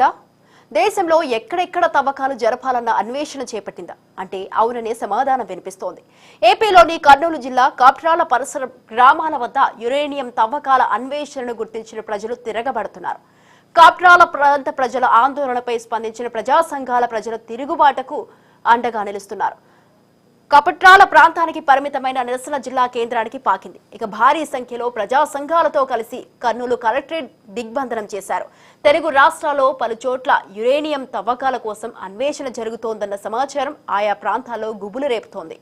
చేపట్టిందా? దేశంలో ఎక్కడెక్కడ తవ్వకాలు జరపాలన్న అన్వేషణ చేపట్టిందా? అంటే అవుననే సమాధానం వినిపిస్తోంది. ఏపీలోని కర్నూలు జిల్లా కాప్రాల పరిసర గ్రామాల వద్ద యురేనియం తవ్వకాల అన్వేషణను గుర్తించిన ప్రజలు తిరగబడుతున్నారు. కాప్రాల ప్రాంత ప్రజల ఆందోళనపై స్పందించిన ప్రజా సంఘాల ప్రజల తిరుగుబాటుకు అండగా నిలుస్తున్నారు. కపట్రాల ప్రాంతానికి పరిమితమైన నిరసన జిల్లా కేంద్రానికి పాకింది. ఇక భారీ సంఖ్యలో ప్రజా సంఘాలతో కలిసి కర్నూలు కలెక్టరేట్ దిగ్బంధనం చేశారు. తెలుగు రాష్ట్రాల్లో పలుచోట్ల యురేనియం తవ్వకాల కోసం అన్వేషణ జరుగుతోందన్న సమాచారం ఆయా ప్రాంతాల్లో గుబులు రేపుతోంది.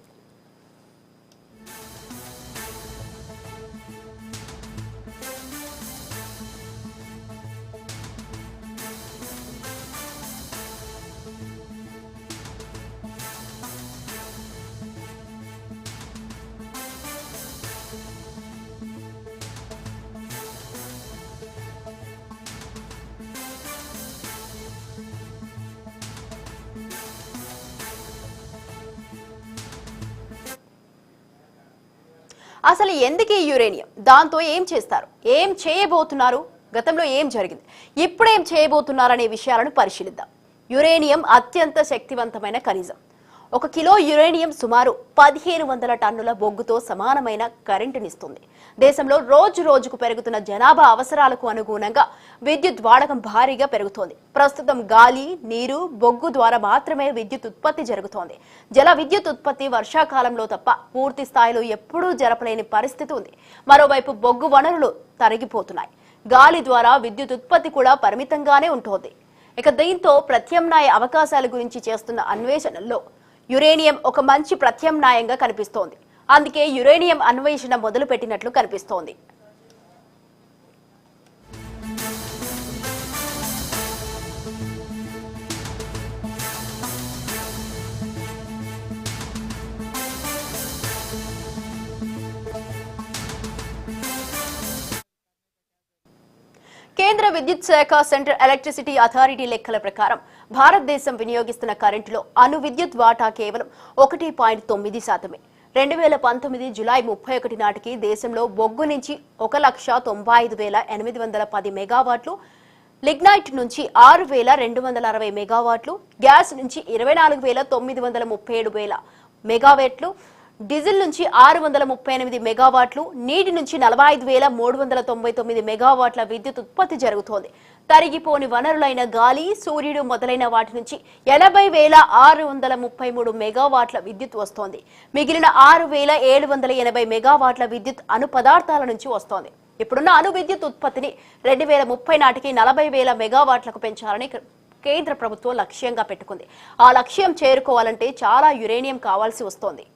అసలు ఎందుకు ఈ యురేనియం? దాంతో ఏం చేస్తారు? ఏం చేయబోతున్నారు? గతంలో ఏం జరిగింది? ఇప్పుడు ఏం చేయబోతున్నారనే విషయాలను పరిశీలిద్దాం. యురేనియం అత్యంత శక్తివంతమైన ఖనిజం. ఒక కిలో యురేనియం సుమారు పదిహేను వందల టన్నుల బొగ్గుతో సమానమైన కరెంటునిస్తుంది. దేశంలో రోజు రోజుకు పెరుగుతున్న జనాభా అవసరాలకు అనుగుణంగా విద్యుత్ వాడకం భారీగా పెరుగుతోంది. ప్రస్తుతం గాలి నీరు బొగ్గు ద్వారా మాత్రమే విద్యుత్ ఉత్పత్తి జరుగుతోంది. జల విద్యుత్ ఉత్పత్తి వర్షాకాలంలో తప్ప పూర్తి స్థాయిలో ఎప్పుడూ జరపలేని పరిస్థితి ఉంది. మరోవైపు బొగ్గు వనరులు తరిగిపోతున్నాయి. గాలి ద్వారా విద్యుత్ ఉత్పత్తి కూడా పరిమితంగానే ఉంటుంది. ఇక దీంతో ప్రత్యామ్నాయ అవకాశాల గురించి చేస్తున్న అన్వేషణల్లో యురేనియం ఒక మంచి ప్రత్యామ్నాయంగా కనిపిస్తోంది. అందుకే యురేనియం అన్వేషణ మొదలు పెట్టినట్లు కనిపిస్తోంది. కేంద్ర విద్యుత్ శాఖ సెంట్రల్ ఎలక్ట్రిసిటీ అథారిటీ లెక్కల ప్రకారం భారతదేశం వినియోగిస్తున్న కరెంటులో అణు విద్యుత్ వాటా కేవలం ఒకటి పాయింట్ తొమ్మిది శాతమే. రెండు వేల పంతొమ్మిది జులై ముప్పై ఒకటి నాటికి దేశంలో బొగ్గు నుంచి ఒక లక్ష తొంభై ఐదు వేల ఎనిమిది వందల పది మెగావాట్లు లిగ్నైట్ నుంచి ఆరు వేల రెండు వందల అరవై మెగావాట్లు గ్యాస్ నుంచి ఇరవై నాలుగు వేల తొమ్మిది వందల ముప్పై ఏడు వేల మెగావాట్లు డీజిల్ నుంచి ఆరు వందల ముప్పై ఎనిమిది మెగావాట్లు నీటి నుంచి నలభై ఐదు వేల మూడు వందల తొంభై తొమ్మిది మెగావాట్ల విద్యుత్ ఉత్పత్తి జరుగుతోంది. తరిగిపోని వనరులైన గాలి సూర్యుడు మొదలైన వాటి నుంచి ఎనభై వేల ఆరు వందల ముప్పై మూడు మెగావాట్ల విద్యుత్ వస్తోంది. మిగిలిన ఆరు వేల ఏడు వందల ఎనభై మెగావాట్ల విద్యుత్ అణు పదార్థాల నుంచి వస్తోంది. ఇప్పుడున్న అణు విద్యుత్ ఉత్పత్తిని రెండు వేల ముప్పై నాటికి నలభై వేల మెగావాట్లకు పెంచాలని కేంద్ర ప్రభుత్వం లక్ష్యంగా పెట్టుకుంది. ఆ లక్ష్యం చేరుకోవాలంటే చాలా యురేనియం కావాల్సి వస్తోంది.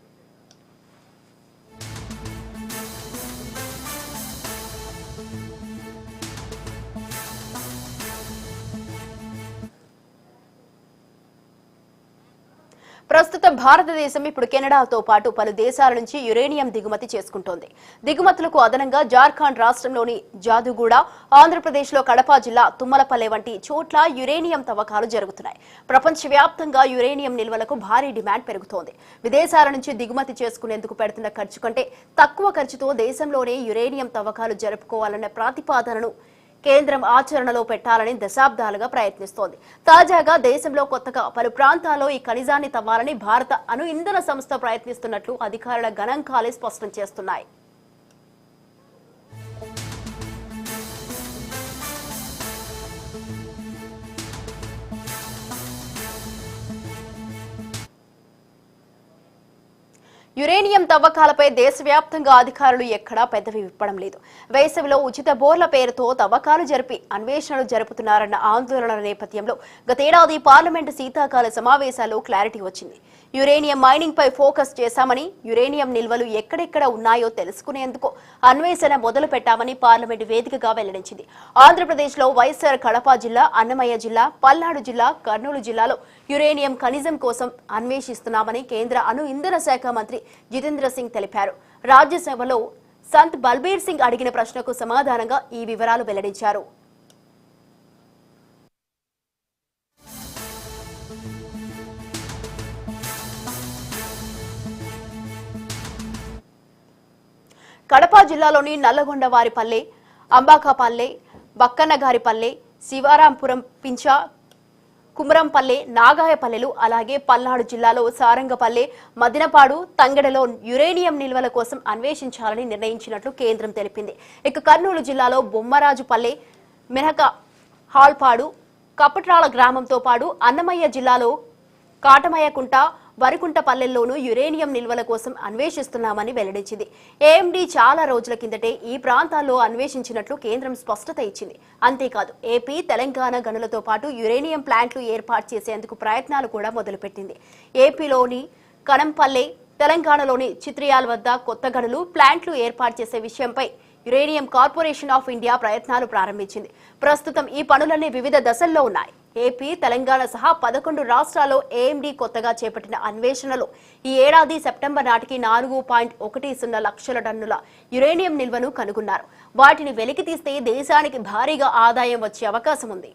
ప్రస్తుతం భారతదేశం ఇప్పుడు కెనడాతో పాటు పలు దేశాల నుంచి యురేనియం దిగుమతి చేసుకుంటోంది. దిగుమతులకు అదనంగా జార్ఖండ్ రాష్ట్రంలోని జాదుగూడ ఆంధ్రప్రదేశ్లో కడప జిల్లా తుమ్మలపల్లె వంటి చోట్ల యురేనియం తవ్వకాలు జరుగుతున్నాయి. ప్రపంచవ్యాప్తంగా యురేనియం నిల్వలకు భారీ డిమాండ్ పెరుగుతోంది. విదేశాల నుంచి దిగుమతి చేసుకునేందుకు పెడుతున్న ఖర్చు కంటే తక్కువ ఖర్చుతో దేశంలోనే యురేనియం తవ్వకాలు జరుపుకోవాలన్న ప్రతిపాదనను కేంద్రం ఆచరణలో పెట్టాలని దశాబ్దాలుగా ప్రయత్నిస్తోంది. తాజాగా దేశంలో కొత్తగా పలు ప్రాంతాల్లో ఈ ఖనిజాన్ని తవ్వాలని భారత అణు ఇంధన సంస్థ ప్రయత్నిస్తున్నట్లు అధికారుల గణాంకాలే స్పష్టం చేస్తున్నాయి. యురేనియం తవ్వకాలపై దేశవ్యాప్తంగా అధికారులు ఎక్కడా పెద్దవి విప్పడం లేదు. వేసవిలో ఉచిత బోర్ల పేరుతో తవ్వకాలు జరిపి అన్వేషణలు జరుపుతున్నారన్న ఆందోళనల నేపథ్యంలో గతేడాది పార్లమెంటు శీతాకాల సమావేశాల్లో క్లారిటీ వచ్చింది. యురేనియం మైనింగ్ పై ఫోకస్ చేశామని యురేనియం నిల్వలు ఎక్కడెక్కడ ఉన్నాయో తెలుసుకునేందుకు అన్వేషణ మొదలు పెట్టామని పార్లమెంటు వేదికగా వెల్లడించింది. ఆంధ్రప్రదేశ్లో వైఎస్ఆర్ కడప జిల్లా అన్నమయ్య జిల్లా పల్నాడు జిల్లా కర్నూలు జిల్లాలో యురేనియం ఖనిజం కోసం అన్వేషిస్తున్నామని కేంద్ర అణు ఇంధన శాఖ మంత్రి జితేంద్ర సింగ్ తెలిపారు. రాజ్యసభలో సంత్ బల్బీర్ సింగ్ అడిగిన ప్రశ్నకు సమాధానంగా ఈ వివరాలు వెల్లడించారు. కడప జిల్లాలోని నల్లగొండవారిపల్లె అంబాకాపల్లె బక్కన్నగారిపల్లె శివారాంపురం పించ కుమరంపల్లె నాగాయపల్లెలు అలాగే పల్నాడు జిల్లాలో సారంగపల్లె మదినపాడు తంగెడలో యురేనియం నిల్వల కోసం అన్వేషించాలని నిర్ణయించినట్లు కేంద్రం తెలిపింది. ఇక కర్నూలు జిల్లాలో బొమ్మరాజుపల్లె మినక హాల్పాడు కపట్రాల గ్రామంతో పాటు అన్నమయ్య జిల్లాలో కాటమయ్యకుంట వరికుంటపల్లెల్లోనూ యురేనియం నిల్వల కోసం అన్వేషిస్తున్నామని వెల్లడించింది. ఏఎండీ చాలా రోజుల కిందటే ఈ ప్రాంతాల్లో అన్వేషించినట్లు కేంద్రం స్పష్టత ఇచ్చింది. అంతేకాదు ఏపీ తెలంగాణ గనులతో పాటు యురేనియం ప్లాంట్లు ఏర్పాటు చేసేందుకు ప్రయత్నాలు కూడా మొదలుపెట్టింది. ఏపీలోని కనంపల్లె తెలంగాణలోని చిత్రియాల వద్ద కొత్త గనులు ప్లాంట్లు ఏర్పాటు చేసే విషయంపై యురేనియం కార్పొరేషన్ ఆఫ్ ఇండియా ప్రయత్నాలు ప్రారంభించింది. ప్రస్తుతం ఈ పనులన్నీ వివిధ దశల్లో ఉన్నాయి. ఏపీ తెలంగాణ సహా పదకొండు రాష్ట్రాల్లో ఏఎండీ కొత్తగా చేపట్టిన అన్వేషణలో. ఈ ఏడాది సెప్టెంబర్ నాటికి నాలుగు పాయింట్ ఒకటి సున్నా లక్షల టన్నుల యురేనియం నిల్వను కనుగొన్నారు. వాటిని వెలికి తీస్తే దేశానికి భారీగా ఆదాయం వచ్చే అవకాశం ఉంది.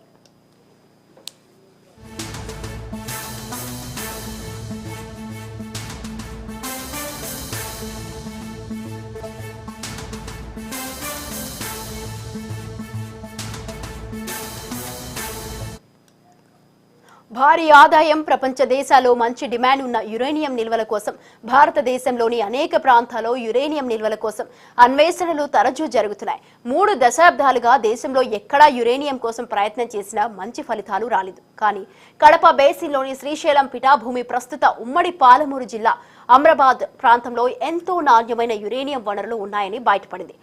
భారీ ఆదాయం ప్రపంచ దేశాల్లో మంచి డిమాండ్ ఉన్న యురేనియం నిల్వల కోసం భారతదేశంలోని అనేక ప్రాంతాల్లో యురేనియం నిల్వల కోసం అన్వేషణలు తరచూ జరుగుతున్నాయి. మూడు దశాబ్దాలుగా దేశంలో ఎక్కడా యురేనియం కోసం ప్రయత్నం చేసినా మంచి ఫలితాలు రాలేదు. కానీ కడప బేసిన్లోని శ్రీశైలం పిఠాభూమి ప్రస్తుత ఉమ్మడి పాలమూరు జిల్లా అమ్రాబాద్ ప్రాంతంలో ఎంతో నాణ్యమైన యురేనియం వనరులు ఉన్నాయని బయటపడింది.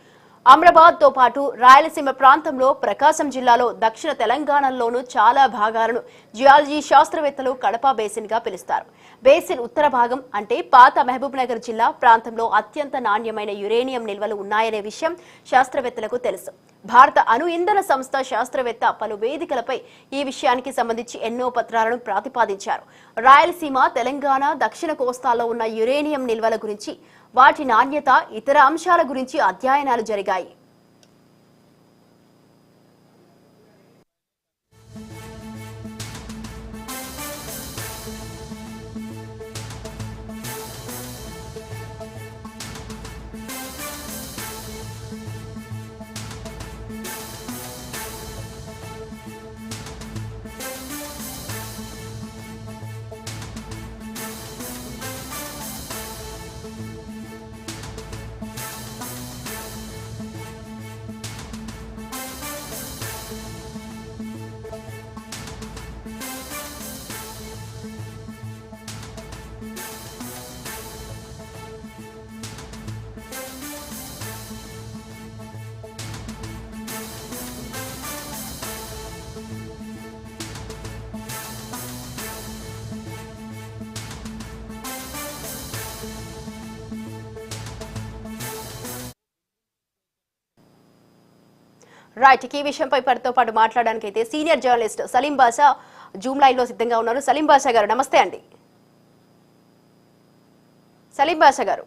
అమ్రాబాద్తో పాటు రాయలసీమ ప్రాంతంలో ప్రకాశం జిల్లాలో దక్షిణ తెలంగాణలోనూ చాలా భాగాలను జియాలజీ శాస్త్రవేత్తలు కడప బేసిన్గా పిలుస్తారు. బేసిన్ ఉత్తర భాగం అంటే పాత మహబూబ్నగర్ జిల్లా ప్రాంతంలో అత్యంత నాణ్యమైన యురేనియం నిల్వలు ఉన్నాయనే విషయం శాస్త్రవేత్తలకు తెలుసు. భారత అణు ఇంధన సంస్థ శాస్త్రవేత్త పలు వేదికలపై ఈ విషయానికి సంబంధించి ఎన్నో పత్రాలను ప్రతిపాదించారు. రాయలసీమ తెలంగాణ దక్షిణ కోస్తాల్లో ఉన్న యురేనియం నిల్వల గురించి వాటి నాణ్యత ఇతర అంశాల గురించి అధ్యయనాలు జరిగాయి. రైట్ ఈ విషయంపై పరితో పాటు మాట్లాడడానికి అయితే senior journalist Salim Basha zoom లైన్లో సిద్ధంగా ఉన్నారు. సలీం బాషా గారు నమస్తే అండి. సలీం బాషా గారు.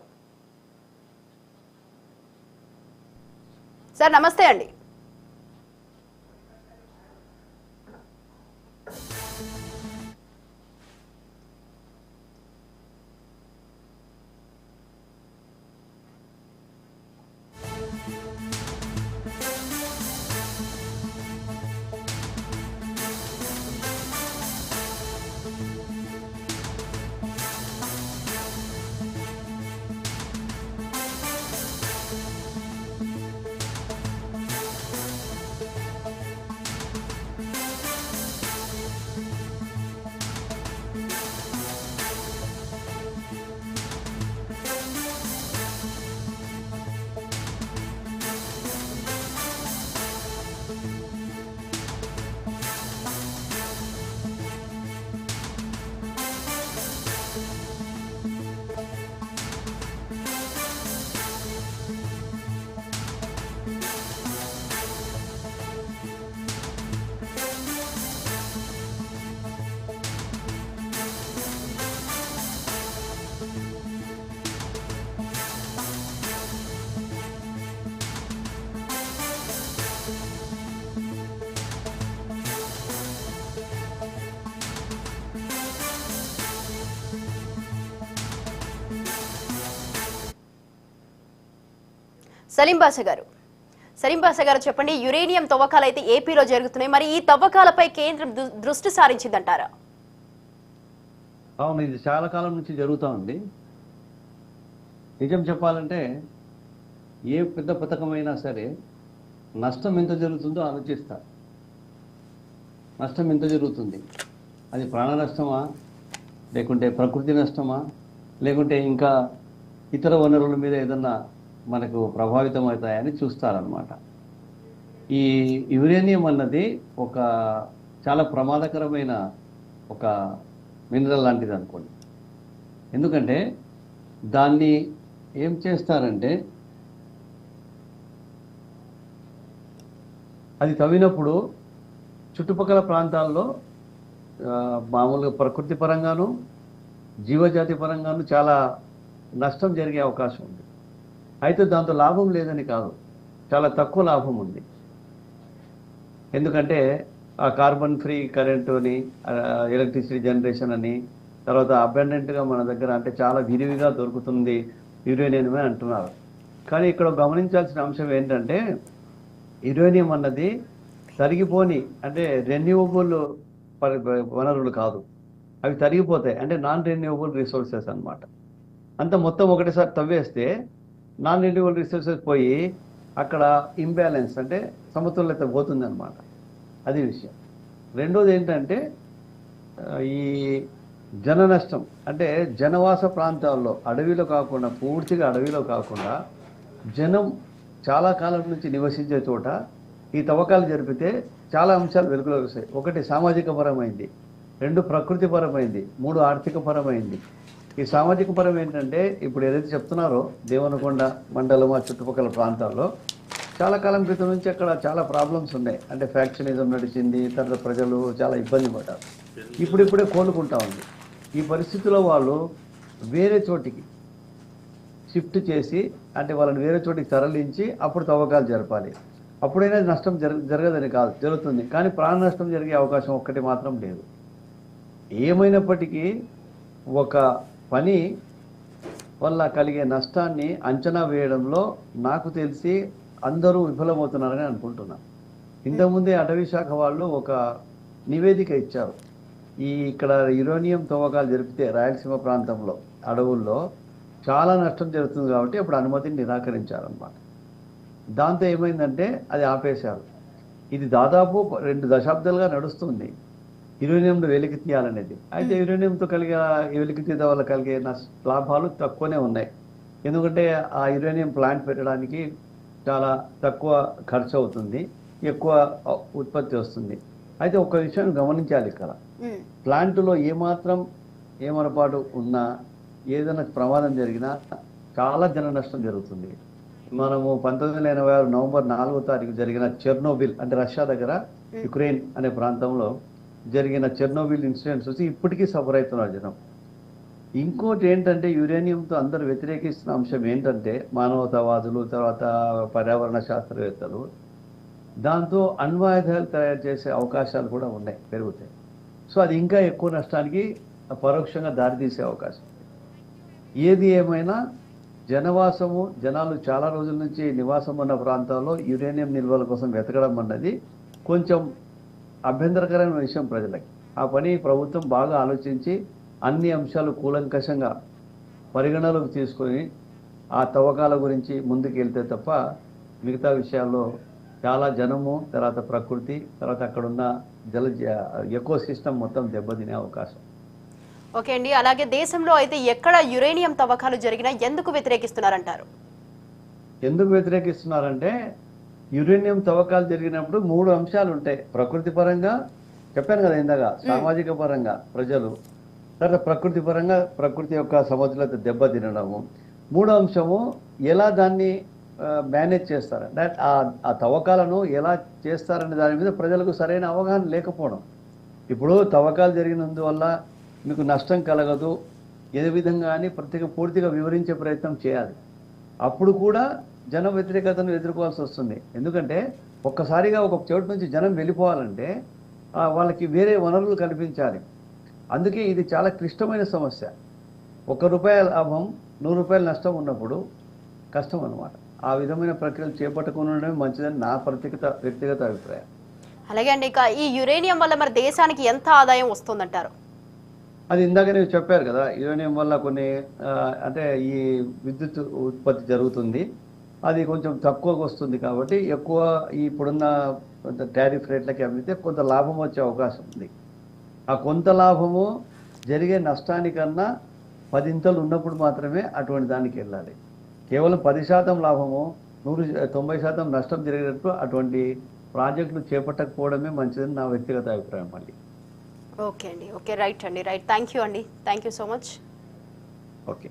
సార్ నమస్తే అండి. సలీం బాషా గారు. సలీం బాషా గారు చెప్పండి యురేనియం తవ్వకాలు అయితే ఏపీలో జరుగుతున్నాయి. మరి ఈ తవ్వకాలపై కేంద్రం దృష్టి సారించిందంటారా? అవును ఇది చాలా కాలం నుంచి జరుగుతూ ఉంది. నిజం చెప్పాలంటే ఏ పెద్ద పథకమైనా సరే నష్టం ఎంత జరుగుతుందో ఆలోచిస్తా. నష్టం ఎంత జరుగుతుంది? అది ప్రాణ నష్టమా? లేకుంటే ప్రకృతి నష్టమా? లేకుంటే ఇంకా ఇతర వనరుల మీద ఏదన్నా మనకు ప్రభావితం అవుతాయని చూస్తారనమాట ఈ యురేనియం అన్నది ఒక చాలా ప్రమాదకరమైన ఒక మినరల్ లాంటిది అనుకోండి ఎందుకంటే దాన్ని ఏం చేస్తారంటే అది తవ్వినప్పుడు చుట్టుపక్కల ప్రాంతాల్లో మామూలుగా ప్రకృతి పరంగాను జీవజాతి పరంగాను చాలా నష్టం జరిగే అవకాశం ఉంది. అయితే దాంతో లాభం లేదని కాదు. చాలా తక్కువ లాభం ఉంది. ఎందుకంటే ఆ కార్బన్ ఫ్రీ కరెంటు అని ఎలక్ట్రిసిటీ జనరేషన్ అని తర్వాత అబెండెంట్గా మన దగ్గర అంటే చాలా విరివిగా దొరుకుతుంది యురేనియమే అంటున్నారు. కానీ ఇక్కడ గమనించాల్సిన అంశం ఏంటంటే యురేనియం అన్నది తరిగిపోని అంటే రెన్యూవబుల్ వనరులు కాదు. అవి తరిగిపోతాయి. అంటే నాన్ రెన్యూవబుల్ రిసోర్సెస్ అన్నమాట. అంత మొత్తం ఒకటేసారి తవ్వేస్తే నాన్ రెన్యూవల్ రిసోర్సెస్ పోయి అక్కడ ఇంబ్యాలెన్స్ అంటే సమతుల్యత పోతుందన్నమాట. అది విషయం. రెండోది ఏంటంటే ఈ జన నష్టం అంటే జనవాస ప్రాంతాల్లో అడవిలో కాకుండా పూర్తిగా అడవిలో కాకుండా జనం చాలా కాలం నుంచి నివసించే చోట ఈ తవ్వకాలు జరిపితే చాలా అంశాలు వెలుగులోకి వస్తాయి. ఒకటి సామాజిక పరమైంది రెండు ప్రకృతి పరమైంది మూడు ఆర్థిక పరమైంది. ఈ సామాజిక పరం ఏంటంటే ఇప్పుడు ఏదైతే చెప్తున్నారో దేవనకొండ మండలం ఆ చుట్టుపక్కల ప్రాంతాల్లో చాలా కాలం క్రితం నుంచి అక్కడ చాలా ప్రాబ్లమ్స్ ఉన్నాయి. అంటే ఫ్యాక్షనిజం నడిచింది తర్వాత ప్రజలు చాలా ఇబ్బంది పడ్డారు. ఇప్పుడిప్పుడే కోలుకుంటా ఉంది. ఈ పరిస్థితిలో వాళ్ళు వేరే చోటికి షిఫ్ట్ చేసి అంటే వాళ్ళని వేరే చోటికి తరలించి అప్పుడు తవ్వకాలు జరపాలి. అప్పుడైనా నష్టం జరగ జరగదని కాదు జరుగుతుంది. కానీ ప్రాణ నష్టం జరిగే అవకాశం ఒక్కటి మాత్రం లేదు. ఏమైనప్పటికీ ఒక పని వల్ల కలిగే నష్టాన్ని అంచనా వేయడంలో నాకు తెలిసి అందరూ విఫలమవుతున్నారని అనుకుంటున్నా. ఇంతకుముందే అటవీ శాఖ వాళ్ళు ఒక నివేదిక ఇచ్చారు. ఈ ఇక్కడ యురేనియం తవ్వకాలు జరిపితే రాయలసీమ ప్రాంతంలో అడవుల్లో చాలా నష్టం జరుగుతుంది కాబట్టి అప్పుడు అనుమతిని నిరాకరించారనమాట దాంతో ఏమైందంటే అది ఆపేశారు. ఇది దాదాపు రెండు దశాబ్దాలుగా నడుస్తుంది. యురేనియంను వెలికి తీయాలనేది అయితే యురేనియంతో కలిగే వెలికి తీయడం వల్ల కలిగే లాభాలు తక్కువనే ఉన్నాయి. ఎందుకంటే ఆ యురేనియం ప్లాంట్ పెట్టడానికి చాలా తక్కువ ఖర్చు అవుతుంది ఎక్కువ ఉత్పత్తి వస్తుంది. అయితే ఒక విషయం గమనించాలి ఇక్కడ. ప్లాంటులో ఏమాత్రం ఏమరపాటు ఉన్నా ఏదైనా ప్రమాదం జరిగినా చాలా జన నష్టం జరుగుతుంది. మనము పంతొమ్మిది వందల ఎనభై ఆరు నవంబర్ నాలుగో తారీఖు జరిగిన చెర్నోబిల్ అంటే రష్యా దగ్గర యుక్రెయిన్ అనే ప్రాంతంలో జరిగిన చెర్నోబిల్ ఇన్సిడెంట్స్ వచ్చి ఇప్పటికీ సఫర్ అవుతున్నారు జనం. ఇంకోటి ఏంటంటే యురేనియంతో అందరూ వ్యతిరేకిస్తున్న అంశం ఏంటంటే మానవతావాదులు తర్వాత పర్యావరణ శాస్త్రవేత్తలు దాంతో అణ్వాయుధాలు తయారు చేసే అవకాశాలు కూడా ఉన్నాయి పెరుగుతాయి. సో అది ఇంకా ఎక్కువ నష్టానికి పరోక్షంగా దారితీసే అవకాశం ఏది ఏమైనా జనవాసము జనాలు చాలా రోజుల నుంచి నివాసం ఉన్న ప్రాంతాల్లో యురేనియం నిల్వల కోసం వెతకడం అన్నది కొంచెం అభ్యంతరకరమైన విషయం ప్రజలకి. ఆ పని ప్రభుత్వం బాగా ఆలోచించి అన్ని అంశాలు కూలంకషంగా పరిగణలోకి తీసుకొని ఆ తవ్వకాల గురించి ముందుకు వెళ్తే తప్ప మిగతా విషయాల్లో చాలా జనము తర్వాత ప్రకృతి తర్వాత అక్కడున్న జల ఎకో సిస్టమ్ మొత్తం దెబ్బతినే అవకాశం. ఓకే అండి. అలాగే దేశంలో అయితే ఎక్కడ యురేనియం తవ్వకాలు జరిగినా ఎందుకు వ్యతిరేకిస్తున్నారంటారు? ఎందుకు వ్యతిరేకిస్తున్నారంటే యురేనియం తవ్వకాలు జరిగినప్పుడు మూడు అంశాలు ఉంటాయి. ప్రకృతి పరంగా చెప్పాను కదా ఇందాక సామాజిక పరంగా ప్రజలు తర్వాత ప్రకృతి పరంగా ప్రకృతి యొక్క సమతులత దెబ్బ తినడము. మూడో అంశము ఎలా దాన్ని మేనేజ్ చేస్తారు? అంటే ఆ ఆ తవ్వకాలను ఎలా చేస్తారనే దాని మీద ప్రజలకు సరైన అవగాహన లేకపోవడం. ఇప్పుడు తవ్వకాలు జరిగినందువల్ల మీకు నష్టం కలగదు. ఏ విధంగా అని ప్రత్యేక పూర్తిగా వివరించే ప్రయత్నం చేయాలి. అప్పుడు కూడా జన వ్యతిరేకతను ఎదుర్కోవాల్సి వస్తుంది. ఎందుకంటే ఒక్కసారిగా ఒక చోటు నుంచి జనం వెళ్ళిపోవాలంటే వాళ్ళకి వేరే వనరులు కల్పించాలి. అందుకే ఇది చాలా క్లిష్టమైన సమస్య. ఒక రూపాయి లాభం నూరు రూపాయల నష్టం ఉన్నప్పుడు కష్టం అన్నమాట. ఆ విధమైన ప్రక్రియలు చేపట్టకుండా ఉండడమే మంచిదని నా వ్యక్తిగత వ్యక్తిగత అభిప్రాయం. అలాగే అండి ఇక ఈ యురేనియం వల్ల మరి దేశానికి ఎంత ఆదాయం వస్తుందంటారు? అది ఇందాక నేను చెప్పారు కదా యురేనియం వల్ల కొన్ని అంటే ఈ విద్యుత్ ఉత్పత్తి జరుగుతుంది. అది కొంచెం తక్కువగా వస్తుంది కాబట్టి ఎక్కువ ఈ ఇప్పుడున్న టారిఫ్ రేట్లకి అమ్మితే కొంత లాభం వచ్చే అవకాశం ఉంది. ఆ కొంత లాభము జరిగే నష్టానికన్నా పదింతలు ఉన్నప్పుడు మాత్రమే అటువంటి దానికి వెళ్ళాలి. కేవలం పది శాతం లాభము నూరు తొంభై శాతం నష్టం జరిగేటట్టు అటువంటి ప్రాజెక్టులు చేపట్టకపోవడమే మంచిదని నా వ్యక్తిగత అభిప్రాయం మళ్ళీ ఓకే అండి ఓకే రైట్ అండి రైట్. థ్యాంక్ యూ అండి thank you so much. Okay.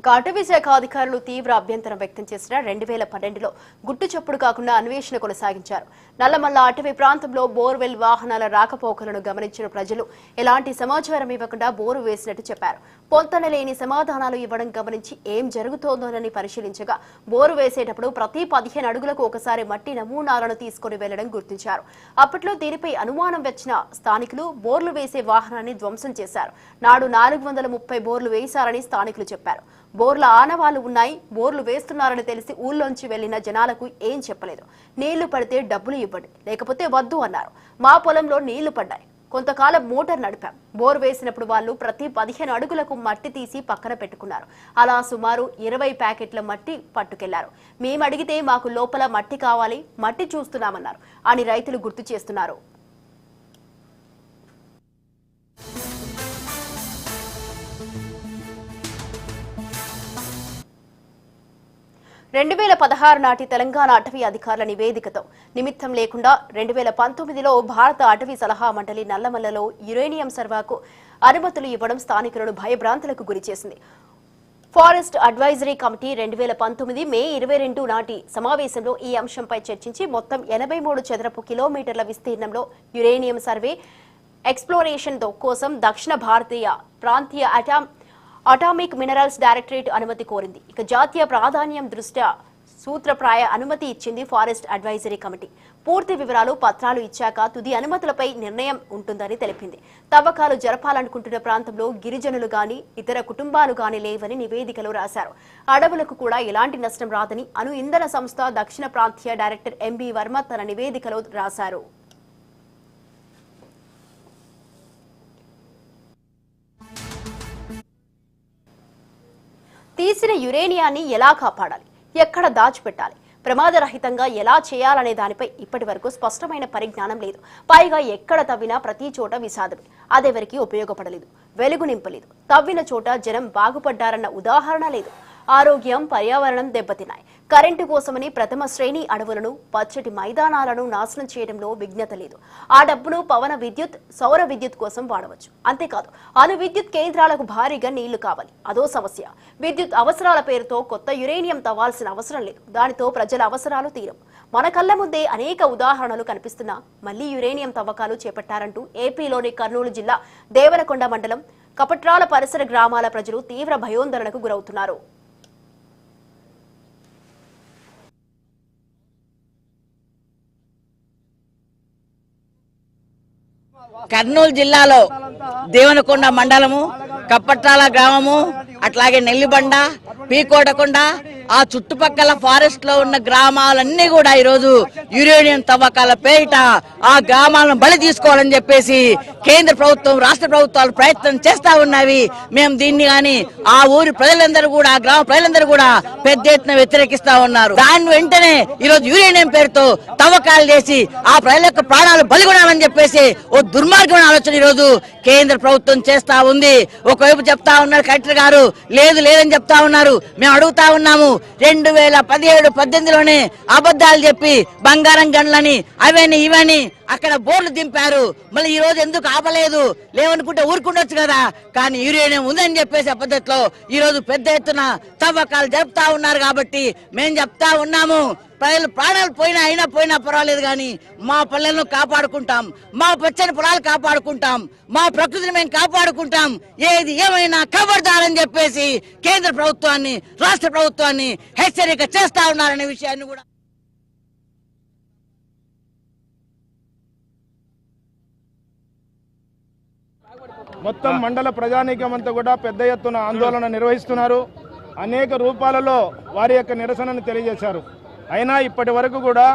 ఇక అటవీ శాఖ అధికారులు తీవ్ర అభ్యంతరం వ్యక్తం చేసిన రెండు వేల పన్నెండులో గుట్టు చప్పుడు కాకుండా అన్వేషణ కొనసాగించారు. నల్లమల్ల అటవీ ప్రాంతంలో బోర్వెల్ వాహనాల రాకపోకలను గమనించిన ప్రజలు ఎలాంటి సమాచారం ఇవ్వకుండా బోరు వేసినట్టు చెప్పారు. పొంతన లేని సమాధానాలు ఇవ్వడం గమనించి ఏం జరుగుతోందోనని పరిశీలించగా బోరు వేసేటప్పుడు ప్రతి పదిహేను అడుగులకు ఒకసారి మట్టి నమూనాలను తీసుకుని వెళ్ళడం గుర్తించారు. అప్పట్లో దీనిపై అనుమానం వచ్చిన స్థానికులు బోర్లు వేసే వాహనాన్ని ధ్వంసం చేశారు. నాడు నాలుగు వందల ముప్పై బోర్లు వేశారని స్థానికులు చెప్పారు. బోర్ల ఆనవాళ్ళు ఉన్నాయి బోర్లు వేస్తున్నారని తెలిసి ఊళ్ళోంచి వెళ్ళిన జనాలకు ఏం చెప్పలేదు. నీళ్ళు పడితే డబ్బులు ఇవ్వండి లేకపోతే వద్దు అన్నారు. మా పొలంలో నీళ్ళు పడ్డాయి. కొంతకాలం మోటార్ నడిపాం. బోర్ వేసినప్పుడు వాళ్ళు ప్రతి పదిహేను అడుగులకు మట్టి తీసి పక్కన పెట్టుకున్నారు. అలా సుమారు ఇరవై ప్యాకెట్ల మట్టి పట్టుకెళ్ళారు. మేము అడిగితే మాకు లోపల మట్టి కావాలి మట్టి చూస్తున్నామన్నారు అని రైతులు గుర్తు చేస్తున్నారు. రెండు వేల పదహారు నాటి తెలంగాణ అటవీ అధికారుల నివేదికతో నిమిత్తం లేకుండా రెండు వేల పంతొమ్మిదిలో భారత అటవీ సలహా మండలి నల్లమల్లలో యురేనియం సర్వాకు అనుమతులు ఇవ్వడం స్థానికులను భయభ్రాంతులకు గురిచేసింది ఫారెస్ట్ అడ్వైజరీ కమిటీ రెండు వేల పంతొమ్మిది మే ఇరవై రెండు నాటి సమావేశంలో ఈ అంశంపై చర్చించి మొత్తం ఎనభై మూడు చదరపు కిలోమీటర్ల విస్తీర్ణంలో యురేనియం సర్వే ఎక్స్ప్లోరేషన్ కోసం దక్షిణ భారతీయ ప్రాంతీయ అటామ్ అటామిక్ మినరల్స్ డైరెక్టరేట్ అనుమతి కోరింది. ఇక జాతీయ ప్రాధాన్యం దృష్ట్యా సూత్రప్రాయ అనుమతి ఇచ్చింది ఫారెస్ట్ అడ్వైజరీ కమిటీ. పూర్తి వివరాలు పత్రాలు ఇచ్చాక తుది అనుమతులపై నిర్ణయం ఉంటుందని తెలిపింది. తవ్వకాలు జరపాలనుకుంటున్న ప్రాంతంలో గిరిజనులు గాని ఇతర కుటుంబాలు గాని లేవని నివేదికలో రాశారు. అడవులకు కూడా ఎలాంటి నష్టం రాదని అణు ఇంధన సంస్థ దక్షిణ ప్రాంతీయ డైరెక్టర్ ఎంబీ వర్మ తన నివేదికలో రాశారు. తీసిన యురేనియాన్ని ఎలా కాపాడాలి? ఎక్కడ దాచిపెట్టాలి? ప్రమాదరహితంగా ఎలా చేయాలనే దానిపై ఇప్పటి వరకు స్పష్టమైన పరిజ్ఞానం లేదు. పైగా ఎక్కడ తవ్వినా ప్రతి చోట విషాదమే. అదెవరికి ఉపయోగపడలేదు. వెలుగు నింపలేదు. తవ్విన చోట జనం బాగుపడ్డారన్న ఉదాహరణ లేదు. ఆరోగ్యం పర్యావరణం దెబ్బతిన్నాయి. కరెంటు కోసమని ప్రథమ శ్రేణి అడవులను పచ్చటి మైదానాలను నాశనం చేయడంలో విజ్ఞత లేదు. ఆ డబ్బును పవన విద్యుత్ సౌర విద్యుత్ కోసం వాడవచ్చు. అంతేకాదు అణు విద్యుత్ కేంద్రాలకు భారీగా నీళ్ళు కావాలి. అదో సమస్య. విద్యుత్ అవసరాల పేరుతో కొత్త యురేనియం తవ్వాల్సిన అవసరం లేదు. దానితో ప్రజల అవసరాలు తీరం మన కళ్ళ ముందే అనేక ఉదాహరణలు కనిపిస్తున్నా మళ్ళీ యురేనియం తవ్వకాలు చేపట్టారంటూ ఏపీలోని కర్నూలు జిల్లా దేవరకొండ మండలం కపట్రాల పరిసర గ్రామాల ప్రజలు తీవ్ర భయోందరణకు గురవుతున్నారు. కర్నూలు జిల్లాలో దేవనకొండ మండలము కప్పట్టాల గ్రామము అట్లాగే నెల్లిబండ పీకోటకొండ ఆ చుట్టుపక్కల ఫారెస్ట్లో ఉన్న గ్రామాలన్నీ కూడా ఈరోజు యురేనియం తవ్వకాల పేరిట ఆ గ్రామాలను బలి తీసుకోవాలని చెప్పేసి కేంద్ర ప్రభుత్వం రాష్ట్ర ప్రభుత్వాలు ప్రయత్నం చేస్తా ఉన్నవి. మేము దీన్ని గాని ఆ ఊరి ప్రజలందరూ కూడా ఆ గ్రామ ప్రజలందరూ కూడా పెద్ద ఎత్తున వ్యతిరేకిస్తా ఉన్నారు. దాని వెంటనే ఈరోజు యురేనియం పేరుతో తవ్వకాలు చేసి ఆ ప్రజల యొక్క ప్రాణాలు బలిగొనాలని చెప్పేసి ఓ దుర్మార్గమైన ఆలోచన ఈరోజు కేంద్ర ప్రభుత్వం చేస్తా ఉంది. ఒకవైపు చెప్తా ఉన్నారు కలెక్టర్ గారు లేదు లేదని చెప్తా ఉన్నారు. మేము అడుగుతా ఉన్నాము. రెండు వేల పదిహేడు పద్దెనిమిదిలోనే అబద్ధాలు చెప్పి బంగారం గండ్లని అవని ఇవని అక్కడ బోర్లు దింపారు. మళ్ళీ ఈ రోజు ఎందుకు ఆపలేదు? లేవనుకుంటే ఊరుకుండొచ్చు కదా. కానీ యురేనియం ఉందని చెప్పేసి పద్ధతిలో ఈ రోజు పెద్ద ఎత్తున తవ్వకాలు జరుపుతా ఉన్నారు కాబట్టి మేము చెప్తా ఉన్నాము. ప్రజలు ప్రాణాలు పోయినా అయినా పోయినా పర్వాలేదు కానీ మా పల్లెలను కాపాడుకుంటాం. మా పచ్చని పొలాలు కాపాడుకుంటాం. మా ప్రకృతిని మేము కాపాడుకుంటాం. ఏది ఏమైనా ఖబర్దారని చెప్పేసి కేంద్ర ప్రభుత్వాన్ని రాష్ట్ర ప్రభుత్వాన్ని హెచ్చరిక చేస్తా ఉన్నారనే విషయాన్ని కూడా మొత్తం మండల ప్రజానీకం అంతా కూడా పెద్ద ఎత్తున ఆందోళన నిర్వహిస్తున్నారు. అనేక రూపాలలో వారి యొక్క నిరసనను తెలియజేశారు. అయినా ఇప్పటి వరకు కూడా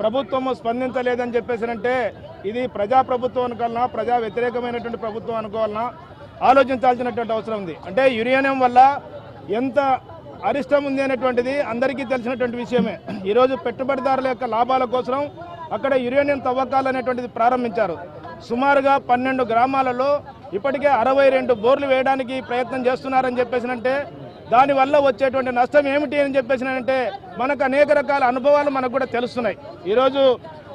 ప్రభుత్వము స్పందించలేదని చెప్పేసినంటే ఇది ప్రజాప్రభుత్వం అనుకోవాలన్నా ప్రజా వ్యతిరేకమైనటువంటి ప్రభుత్వం అనుకోవాలన్నా ఆలోచించాల్సినటువంటి అవసరం ఉంది. అంటే యురేనియం వల్ల ఎంత అరిష్టం ఉంది అనేటువంటిది అందరికీ తెలిసినటువంటి విషయమే. ఈరోజు పెట్టుబడిదారుల యొక్క లాభాల కోసం అక్కడ యురేనియం తవ్వకాలు అనేటువంటిది ప్రారంభించారు. సుమారుగా పన్నెండు గ్రామాలలో ఇప్పటికే అరవై రెండు బోర్లు వేయడానికి ప్రయత్నం చేస్తున్నారని చెప్పేసినంటే దానివల్ల వచ్చేటువంటి నష్టం ఏమిటి అని చెప్పేసినంటే మనకు అనేక రకాల అనుభవాలు మనకు కూడా తెలుస్తున్నాయి. ఈరోజు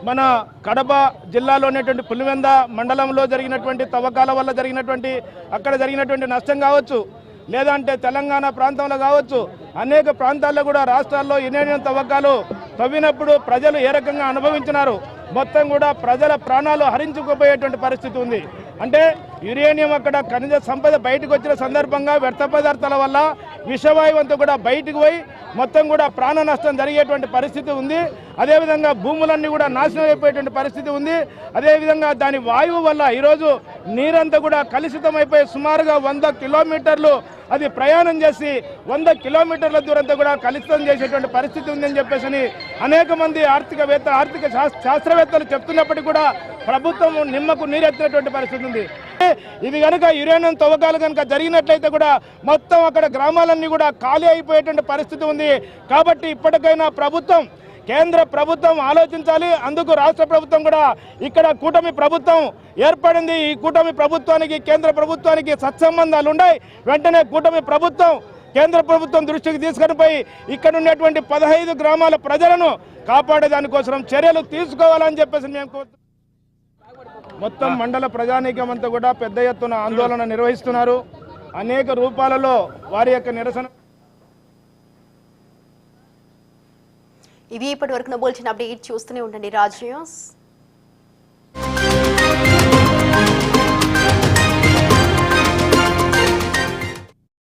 మన కడప జిల్లాలో ఉన్నటువంటి పులివెంద మండలంలో జరిగినటువంటి తవ్వకాల వల్ల జరిగినటువంటి అక్కడ జరిగినటువంటి నష్టం కావచ్చు లేదంటే తెలంగాణ ప్రాంతంలో కావచ్చు అనేక ప్రాంతాల్లో కూడా రాష్ట్రాల్లో యురేనియం తవ్వకాలు తవ్వినప్పుడు ప్రజలు ఏ రకంగా అనుభవించినారు? మొత్తం కూడా ప్రజల ప్రాణాలు హరించుకుపోయేటువంటి పరిస్థితి ఉంది. అంటే యురేనియం అక్కడ ఖనిజ సంపద బయటకు వచ్చిన సందర్భంగా వ్యర్థ పదార్థాల వల్ల విషవాయువు అంతా కూడా బయటకు పోయి మొత్తం కూడా ప్రాణ నష్టం జరిగేటువంటి పరిస్థితి ఉంది. అదేవిధంగా భూములన్నీ కూడా నాశనం అయిపోయేటువంటి పరిస్థితి ఉంది. అదేవిధంగా దాని వాయువు వల్ల ఈరోజు నీరంతా కూడా కలుషితం అయిపోయి సుమారుగా వంద కిలోమీటర్లు అది ప్రయాణం చేసి వంద కిలోమీటర్ల దూరంతో కూడా కలుషితం చేసేటువంటి పరిస్థితి ఉందని చెప్పేసి అనేక మంది ఆర్థికవేత్త ఆర్థిక శాస్త్రవేత్తలు చెప్తున్నప్పటికీ కూడా ప్రభుత్వం నిమ్మకు నీరెత్తినటువంటి పరిస్థితి ఉంది. ఇది కనుక యురేనియం తవ్వకాలు కనుక జరిగినట్లయితే కూడా మొత్తం అక్కడ గ్రామాలన్నీ కూడా ఖాళీ అయిపోయేటువంటి పరిస్థితి ఉంది. కాబట్టి ఇప్పటికైనా ప్రభుత్వం కేంద్ర ప్రభుత్వం ఆలోచించాలి. అందుకు రాష్ట్ర ప్రభుత్వం కూడా ఇక్కడ కూటమి ప్రభుత్వం ఏర్పడింది. ఈ కూటమి ప్రభుత్వానికి కేంద్ర ప్రభుత్వానికి సత్సంబంధాలు ఉన్నాయి వెంటనే కూటమి ప్రభుత్వం కేంద్ర ప్రభుత్వం దృష్టికి తీసుకొని పోయి ఇక్కడ ఉన్నటువంటి పదహైదు గ్రామాల ప్రజలను కాపాడే దానికోసం చర్యలు తీసుకోవాలని చెప్పేసి మేము కోరుతున్నాం. మొత్తం మండల ప్రజానీకం అంతా కూడా పెద్ద ఎత్తున ఆందోళన నిర్వహిస్తున్నారు. అనేక రూపాలలో వారి యొక్క నిరసన ఇవి ఇప్పటి వరకు బోల్చిన అప్డేట్ చూస్తూనే ఉండండి. రాజ్ న్యూస్